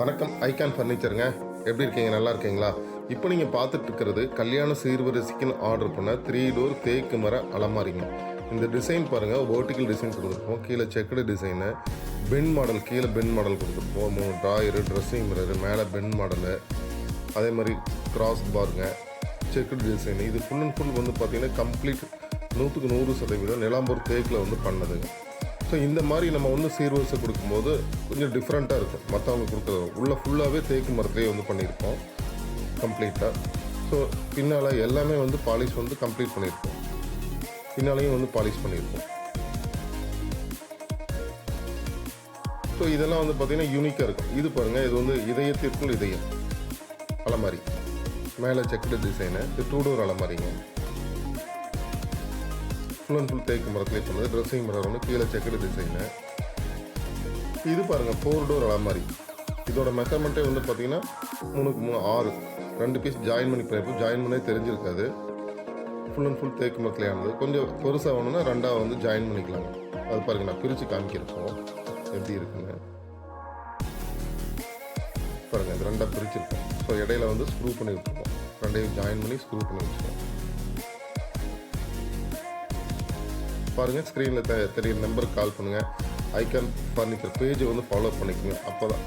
வணக்கம் ஐகான் ஃபர்னிச்சருங்க எப்படி இருக்கீங்க? நல்லா இருக்கீங்களா? இப்போ நீங்கள் பார்த்துட்டு இருக்கிறது கல்யாண சீர்வரிசைக்குன்னு ஆர்டர் பண்ண த்ரீ டோர் தேக்கு மர அலமாரிங்க. இந்த டிசைன் பாருங்கள் vertical டிசைன் கொடுத்துருப்போம். கீழே செக்குடு டிசைனு பென் மாடல் கீழே பென் மாடல் கொடுத்துருப்போம். மூணு ட்ராயரு ட்ரெஸ்ஸிங் மிரரு மேலே பென் மாடலு அதே மாதிரி கிராஸ் பாருங்க செக்கடு டிசைன் இது ஃபுல் அண்ட் ஃபுல் வந்து பார்த்தீங்கன்னா கம்ப்ளீட் நூற்றுக்கு நூறு சதவீதம் நிலாம்பூர் தேக்கில் வந்து பண்ணதுங்க. ஸோ இந்த மாதிரி நம்ம வந்து சீர்வரிசை கொடுக்கும்போது கொஞ்சம் டிஃப்ரெண்ட்டாக இருக்கும். மற்றவங்க கொடுக்குறது உள்ளே ஃபுல்லாகவே தேக்கு மரத்துலேயே வந்து பண்ணியிருக்கோம் கம்ப்ளீட்டாக ஸோ பின்னால் எல்லாமே வந்து பாலிஷ் வந்து கம்ப்ளீட் பண்ணியிருக்கோம் பின்னாலையும் வந்து பாலிஷ் பண்ணியிருக்கோம் ஸோ இதெல்லாம் வந்து பார்த்திங்கன்னா யூனிக்காக இருக்கும். இது பாருங்கள் இது வந்து இதயத்திற்குள் இதயம். அலமாரி. மேலே செக்குடு டிசைனு இது டூ டோர் அலமாரிங்க. ஃபுல் அண்ட் ஃபுல் தேக்கு மரத்துலேயே பண்ணது ட்ரெஸ்ஸிங் மரம் வந்து கீழே செக்குடு டிசைனு இது பாருங்கள் ஃபோர் டோர் அலமாரி இதோட மெஷர்மெண்ட்டே வந்து பார்த்தீங்கன்னா மூணுக்கு மூணு ஆறு. ரெண்டு பீஸ் ஜாயின் பண்ணி பண்ணியிருப்போம் ஜாயின் பண்ணே தெரிஞ்சிருக்காது. ஃபுல் அண்ட் ஃபுல் தேக்கு மரத்துலேயே ஆனது. கொஞ்சம் பெருசாக வேணும்னா ரெண்டாக வந்து ஜாயின் பண்ணிக்கலாம் அது பாருங்க நான் பிரித்து காமிக்கிறப்போம் எப்படி இருக்குன்னு. பாருங்கள் இது ரெண்டாக பிரிச்சிருக்கோம் ஸோ இடையில வந்து ஸ்க்ரூ பண்ணி விட்டுருக்கோம் ரெண்டையும் ஜாயின் பண்ணி ஸ்க்ரூ பண்ணி வச்சுருக்கோம். பாருங்கள் ஸ்க்ரீனில் தெ தெரியுற நம்பருக்கு கால் பண்ணுங்கள் ஐகான் ஃபர்னிச்சர் பேஜை வந்து ஃபாலோ பண்ணிக்கோங்க. அப்போ தான்